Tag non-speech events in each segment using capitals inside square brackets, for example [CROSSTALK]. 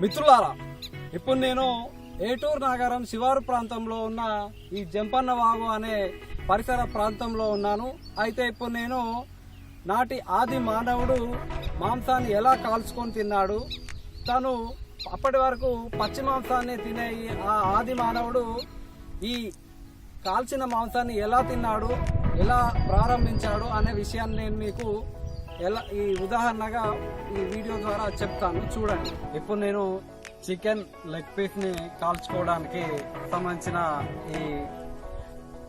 మిత్రులారా ఇప్పుడు నేను ఏటూరు నగరం శివారు ప్రాంతంలో ఉన్న ఈ జంపన్న వాగు అనే పరిసర ప్రాంతంలో ఉన్నాను. అయితే ఇప్పుడు నేను నాటి ఆది మానవుడు మాంసాన్ని ఎలా కాల్చుకొని తిన్నాడు తను అప్పటి వరకు పచ్చి మాంసాన్ని తినే ఆ ఆది మానవుడు ఈ కాల్చిన మాంసాన్ని ఎలా తిన్నాడు ఎలా ప్రారంభించాడు అనే విషయాన్ని నేను మీకు ఎలా ఈ ఉదాహరణగా ఈ వీడియో ద్వారా చెప్తాను. చూడండి. ఇప్పుడు నేను చికెన్ లెగ్ పీస్ని కాల్చుకోవడానికి సంబంధించిన ఈ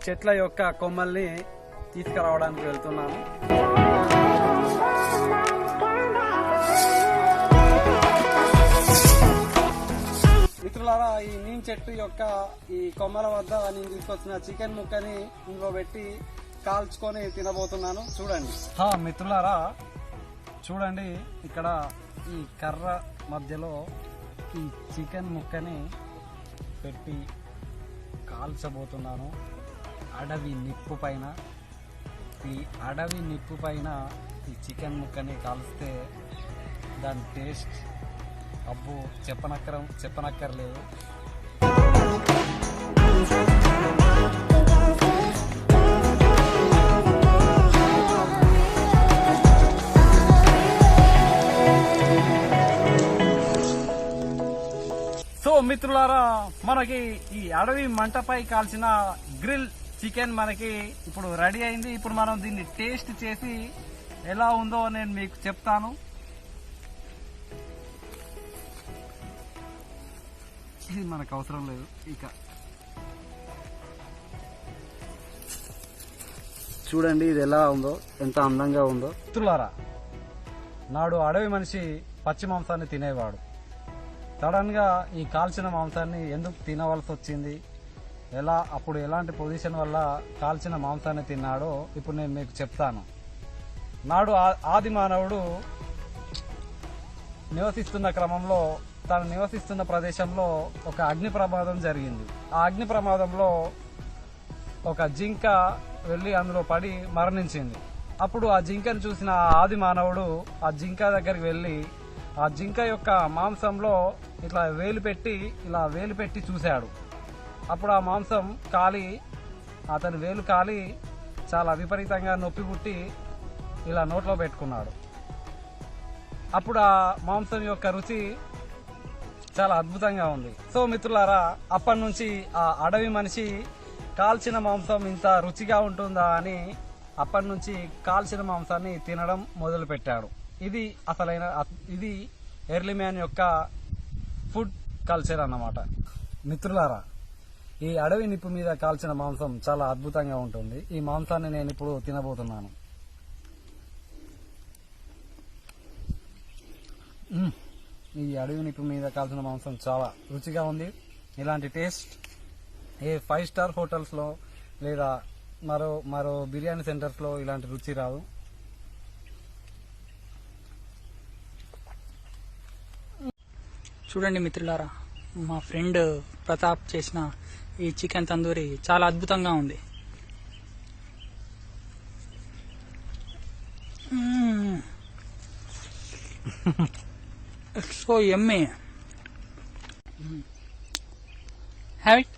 చెట్ల యొక్క కొమ్మల్ని తీసుకురావడానికి వెళ్తున్నాను. మిత్రులారా ఈ నీన్ చెట్టు యొక్క ఈ కొమ్మల వద్ద నేను తీసుకొచ్చిన చికెన్ ముక్కని ఇందులో పెట్టి కాల్చుకొని తినబోతున్నాను. చూడండి. మిత్రులారా చూడండి ఇక్కడ ఈ కర్ర మధ్యలో ఈ చికెన్ ముక్కని పెట్టి కాల్చబోతున్నాను. అడవి నిప్పు పైన. ఈ అడవి నిప్పు పైన ఈ చికెన్ ముక్కని కాల్స్తే దాని టేస్ట్ అబ్బో చెప్పనక్కరం చెప్పనక్కర్లేదు. మిత్రులారా మనకి ఈ అడవి మంటపై కాల్చిన గ్రిల్ చికెన్ మనకి ఇప్పుడు రెడీ అయింది. ఇప్పుడు మనం దీన్ని టేస్ట్ చేసి ఎలా ఉందో నేను మీకు చెప్తాను. ఇది మనకు అవసరం లేదు. ఇక చూడండి ఇది ఎలా ఉందో ఎంత అందంగా ఉందో. మిత్రులారా నాడు అడవి మనిషి పచ్చి మాంసాన్ని తినేవాడు. సడన్గా ఈ కాల్చిన మాంసాన్ని ఎందుకు తినవలసి వచ్చింది ఎలా అప్పుడు ఎలాంటి పొజిషన్ వల్ల కాల్చిన మాంసాన్ని తిన్నాడో ఇప్పుడు నేను మీకు చెప్తాను. నాడు ఆది మానవుడు నివసిస్తున్న క్రమంలో తాను నివసిస్తున్న ప్రదేశంలో ఒక అగ్ని ప్రమాదం జరిగింది. ఆ అగ్ని ప్రమాదంలో ఒక జింక వెళ్ళి అందులో పడి మరణించింది. అప్పుడు ఆ జింకను చూసిన ఆది మానవుడు ఆ జింక దగ్గరికి వెళ్ళి ఆ జింక యొక్క మాంసంలో ఇట్లా వేలు పెట్టి ఇలా వేలు పెట్టి చూశాడు. అప్పుడు ఆ మాంసం కాలి అతని వేలు కాలి చాలా విపరీతంగా నొప్పి పుట్టి ఇలా నోట్లో పెట్టుకున్నాడు. అప్పుడు ఆ మాంసం యొక్క రుచి చాలా అద్భుతంగా ఉంది. సో మిత్రులారా అప్పటి నుంచి ఆ అడవి మనిషి కాల్చిన మాంసం ఇంత రుచిగా ఉంటుందా అని అప్పటి నుంచి కాల్చిన మాంసాన్ని తినడం మొదలుపెట్టాడు. ఇది అసలైన ఇది ఎర్లీ మ్యాన్ యొక్క ఫుడ్ కల్చర్ అన్నమాట. మిత్రులారా ఈ అడవి నిప్పు మీద కాల్చిన మాంసం చాలా అద్భుతంగా ఉంటుంది. ఈ మాంసాన్ని నేను ఇప్పుడు తినబోతున్నాను. ఈ అడవి నిప్పు మీద కాల్చిన మాంసం చాలా రుచిగా ఉంది. ఇలాంటి టేస్ట్ ఏ ఫైవ్ స్టార్ హోటల్స్లో లేదా మరో మరో బిర్యానీ సెంటర్స్లో ఇలాంటి రుచి రాదు. చూడండి మిత్రులారా మా ఫ్రెండ్ ప్రతాప్ చేసిన ఈ చికెన్ తందూరి చాలా అద్భుతంగా ఉంది. [LAUGHS] So MA. Have it